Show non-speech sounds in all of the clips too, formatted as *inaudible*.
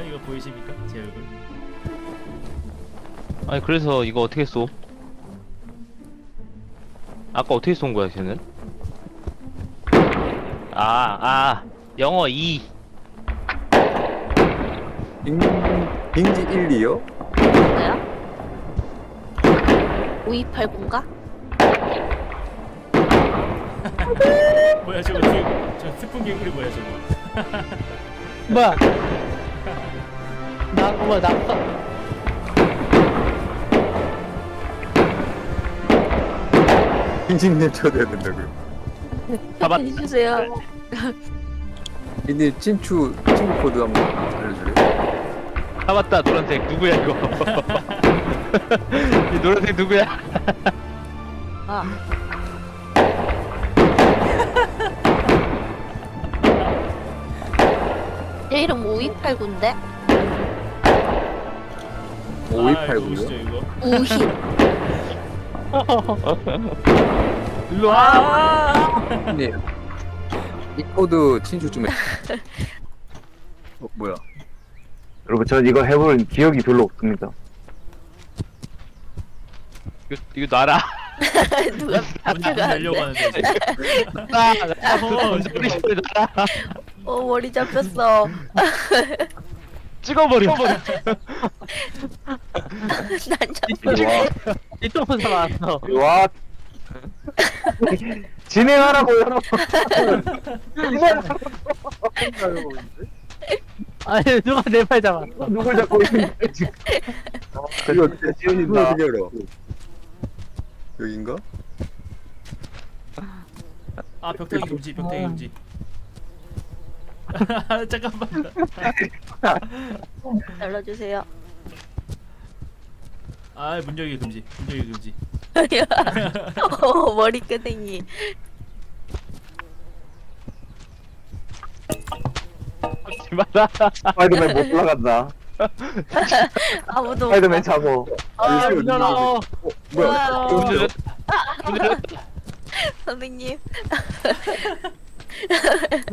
이거 보이십니까? 제 얼굴. 아니 그래서 이거 어떻게 쏘? 아까 어떻게 쏜 거야 쟤는? 아, 아, 영어 2. 빙, 빙지 1, 2요? 뭐야? 5289인가? 뭐야 저거 저, 저 스푼 개구리 뭐야 저거? 뭐야? 나 뭐야 낙서? 빙지님 쳐야 된다고요. 잡았, 해주세요. 빙지 친추, 친구 코드 한번 알려줄래요? 잡았다 노란색 누구야 이거? *laughs* 이 노란색 누구야? 아, 얘 이름 5289인데? 아, 5289요? 누구시죠 이거? 우희. *laughs* 일로 와. 아! 네. 이 코드 친추 좀 해. *laughs* 어, 뭐야? 여러분 전 이거 해볼 기억이 별로 없습니다. 이거, 이거 놔라. *laughs* 누가 문 앞에가 안 돼. 하는데. 놔. 놔. 소리 소리 놔라. 어, 머리 잡혔어. 찍어버려. 난 와. 이쪽으로 나왔어. 와. 진행하라고 여러분. 아니 누가 내 팔 잡았어? 누굴 잡고 있는데 지금. 이거 어떻게, 이거. 어떻게 열어? 여긴가? 아 벽타기 금지 벽타기 금지. *laughs* *laughs* 잠깐만. 열어주세요. 아 문 열기 금지. 문 열기 금지. *laughs* 어, 머리 끄댕이. 하지 마라. 스파이더맨 못 올라간다. *laughs* 아무도 스파이더맨 잡어. 아 열어. 뭐야? 우와. 이거 문 열렸다. 문 열렸다. 선생님,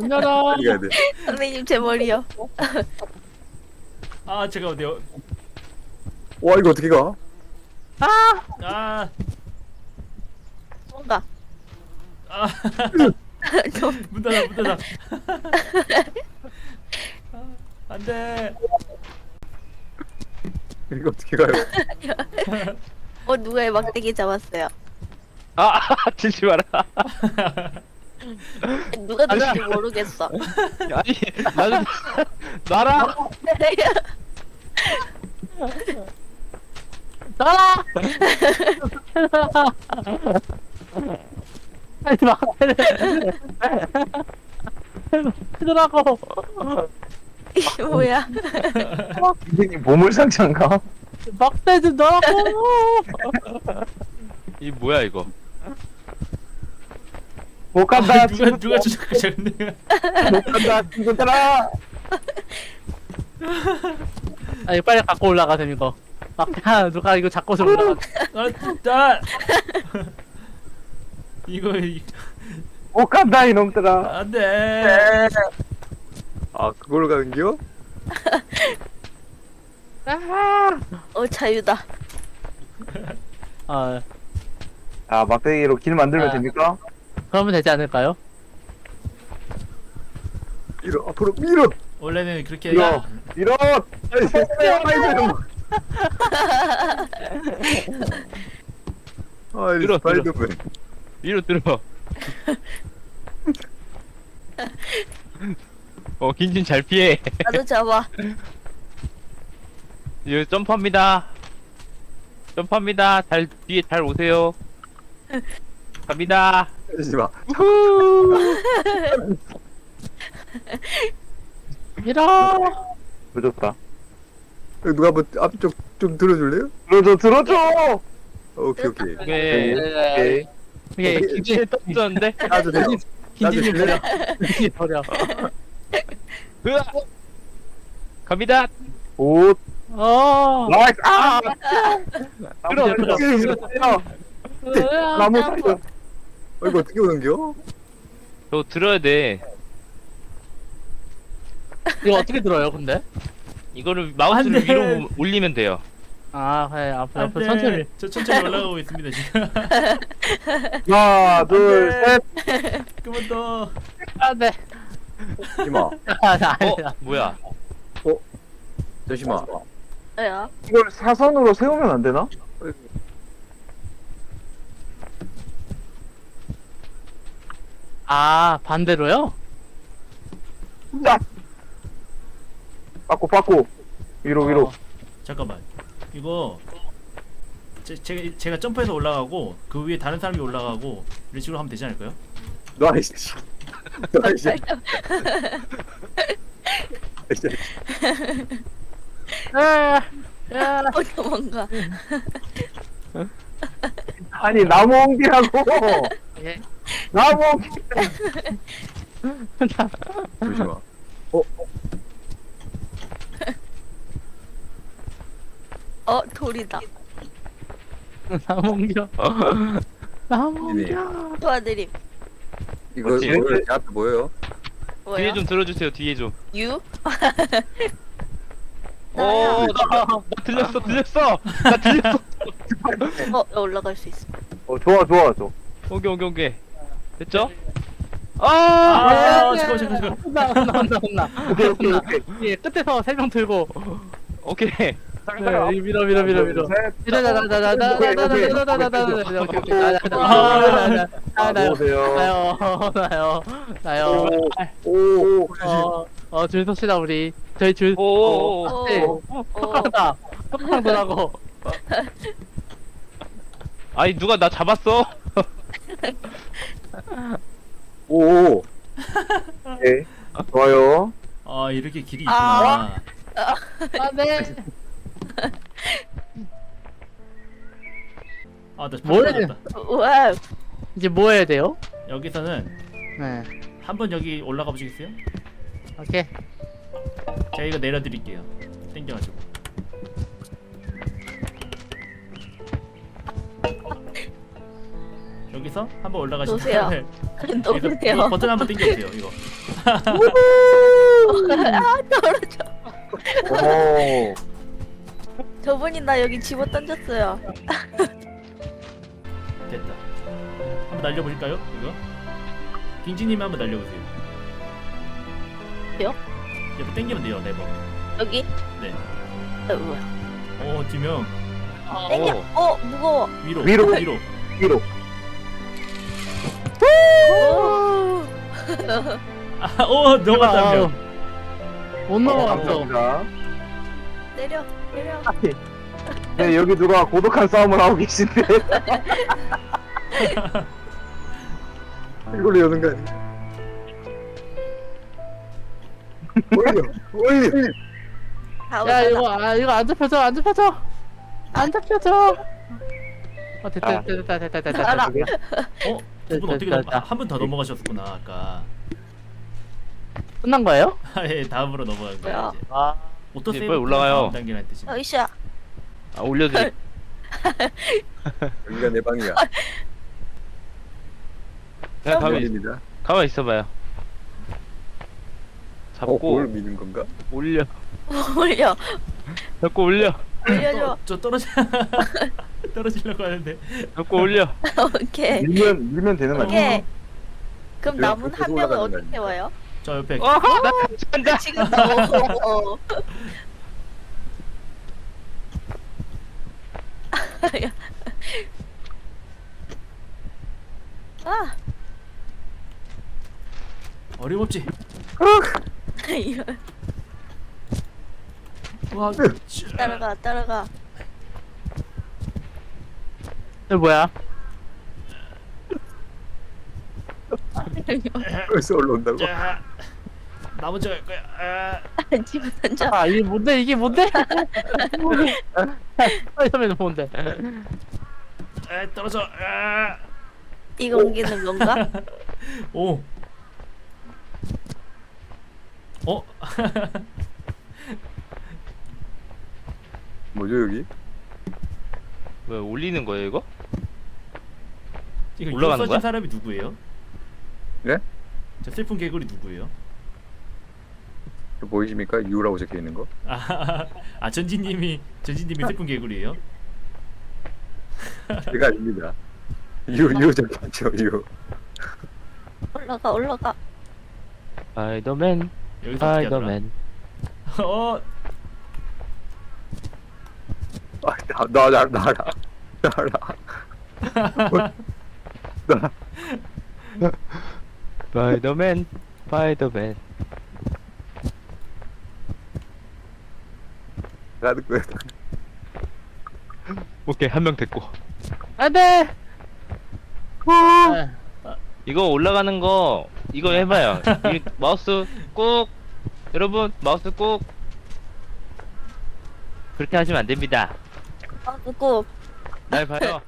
문 열어. 빨리 가야 돼. 선생님 제 머리요. 아 제가 어디요? 와, 이거 어떻게 가? 아. 뭔가. 아. 좀문 닫아 문 닫아. 아, *laughs* *laughs* 안 돼. 이거 어떻게 가요? 어 누가 의 막대기 잡았어요? 아, *laughs* 치지 마라. 누가 누군지 모르겠어. 아니, 나는 놔라. 나라. 아니 막 그러라고. 이게 뭐야? 선생님 보물상자인가? 막대 좀 넣으라고. 이 뭐야 이거? 못 간다. 아, 누가. 누가 주작하셨네요. 못 간다 친구들아. 아니 빨리 갖고 올라가 셈 이거. 막대 누가 이거 잡고서 올라가. 아, 나 *laughs* 이거 이- 못 간다 이놈들아. 안돼. 아, 그걸로 가는겨? *laughs* 어 자유다. 아 아 막대기로 길 만들면 아. 됩니까? 그러면 되지 않을까요? 밀어, 앞으로 밀어! 원래는 그렇게 밀어. 밀어. 아니, 스파이더맨. *laughs* 아이, 밀어, 스파이더맨. 위로 들어. 어, 긴진 잘 피해. 나도 잡아. 이거 점프합니다. 점프합니다. 잘 뒤에 잘 오세요. 갑니다. 하지 마. *laughs* 밀어. 늦었다. 누가 한번 앞쪽 좀 들어줄래요? 들어줘 들어줘. 오케이, 오케이. 오케이. 오케이. 이게 어떻게- 김치 떴었는데? 나도 돼요. 나도 *laughs* 버려. 김치 버려. 으악! 갑니다. 옷. 어. 나이스. 아. 들어, 들어. 들어. 으아, 나무. 살려. 어, 이거 어떻게 오는겨? 저 들어야 돼. 이거 어떻게 들어요 근데? 이거를 마우스를 안 돼. 위로 올리면 돼요. 아 그래 앞으로 안 앞으로 돼. 천천히 저 천천히 올라가고 있습니다 지금. *laughs* 하나, 둘, 셋. 그만 더. 안돼 잠시만 아, 나 *laughs* 어? 아니야 뭐야? 잠시만 왜요? 이걸 사선으로 세우면 안 되나? 아 반대로요? 야! 빠꾸, 빠꾸. 위로, 위로. 어. 잠깐만. 이거 제, 제가 제가 점프해서 올라가고 그 위에 다른 사람이 올라가고 이런 식으로 하면 되지 않을까요? 나이스 나이스 아, 야, 어 도망가. 아니, 나무 옮기라고! 예. 나무 옮기! 잠시만 *laughs* 어 돌이다. 나몽겨 나몽겨 도와드림. 이거 맞지? 뭐예요? 제 앞에 뭐예요? 뭐야? 뒤에 좀 들어주세요. 뒤에 좀. 유? 오, 나, 나 들렸어, 들렸어. 나 들렸어. 어 나 올라갈 수 있어. 어, 좋아, 좋아, 좋아. 오케이, 오케이, 오케이. 됐죠? 아, 아 잠깐 잠깐 잠깐. 혼나 혼나 혼나 오케이, 오케이, 오케이. 예 끝에서 세 명 들고 오케이. 네 밀어 밀어 밀어 밀어. 나요 나요 나요 오, 어어 줄 섭시다 우리 저희 줄 오, 오, 오. 오. 네. 오. 톡하다 톡하더라고 아니 누가 나 잡았어? 오. 오케이. 좋아요. 아 이렇게 길이 아. 있구나. 안돼 아나 뭘다 와. 이제 뭐 해야 돼요? 여기서는 네 한번 여기 올라가 보시겠어요? 오케이 제가 이거 내려드릴게요. 땡겨가지고. 여기서 한번 올라가시면 놓으세요. *laughs* 이거, 이거 놓으세요. 버튼 한번 땡겨보세요. 이거. 아 떨어져. 오. 저분이 나 여기 집어 던졌어요. *laughs* 됐다. 한번 날려보실까요? 이거? 빙지님이 한번 날려보세요. 요? 옆에 당기면 돼요, 네버. 여기? 네. 어, 뭐야? 오, 두 명. 땡겨. 어 무거워. 위로. 위로. 위로. 위로. 오. 아, 오, 넘어갔다, 한 명. 못 넘어갔어 감사합니다. 내려 내려. 네, 여기 누가 고독한 싸움을 하고 계신데. 이걸로 여는 거 아니야? 올려 올려 다 야. 이거 아 이거 안 잡혀져 안 잡혀져 안 잡혀져 어 됐다 아. 됐다 됐다 됐다 됐다 알아. 어? 두 분 어떻게 됐다. 넘어? 한분 더 넘어가셨구나, 아까. 끝난 거예요? *laughs* 예, 다음으로 넘어간 거예요, 뭐야? 이제. 아 오토 이제 세이브 빨리 올라가요. 단계란 뜻이. 어이샤. 아, 올려드릴. *laughs* 여기가 내 방이야 그냥 가만, 있- 올립니다 가만 있어봐요. 어, 잡고 뭘 미는 건가? 올려. *laughs* 올려. 잡고 올려. 올려줘. 어, 저 떨어지 *laughs* 떨어지려고 하는데. 잡고 올려. 오케이. 밀면, 밀면 되는 거 아니야? 오케이. 그럼 왜 남은 한 명은 올라가는 거 어떻게 아닙니까? 와요? 저 옆에 어, 나 간다. 지금 어, 어. 아, 어림없지. 이런. 와, 따라가, 따라가. 이거 뭐야? 벌써 올라온다고? 자, 나 먼저 갈 거야. 아, *laughs* 집어 던져. 아 이게 뭔데 이게 뭔데? *laughs* 스파이더맨은 뭔데? 아, 떨어져. 아, 이거 옮기는 건가? 오. 어? *laughs* 뭐죠 여기? 왜 올리는 거예요 이거? 이거 올라가는 써진 거야? 사람이 누구예요? 네? 저 슬픈 개구리 누구예요? 보이십니까? U라고 적혀 있는 거? 아, *laughs* 아 전진님이 전진님이 슬픈 개구리예요? *laughs* 제가 아닙니다. U U 적혀 있죠 U. 올라가 올라가. 스파이더맨 여기서 어떻게 하더라? 스파이더맨 *laughs* 어 아 나 나 나, 나라 나라. 나 스파이더맨 스파이더맨 거야. 오케이 한 명 됐고. 안돼! 이거 올라가는 거 이거 해봐요. 이 마우스 꾹! 여러분 마우스 꾹! 그렇게 하시면 안 됩니다. 아 누구? 날 봐요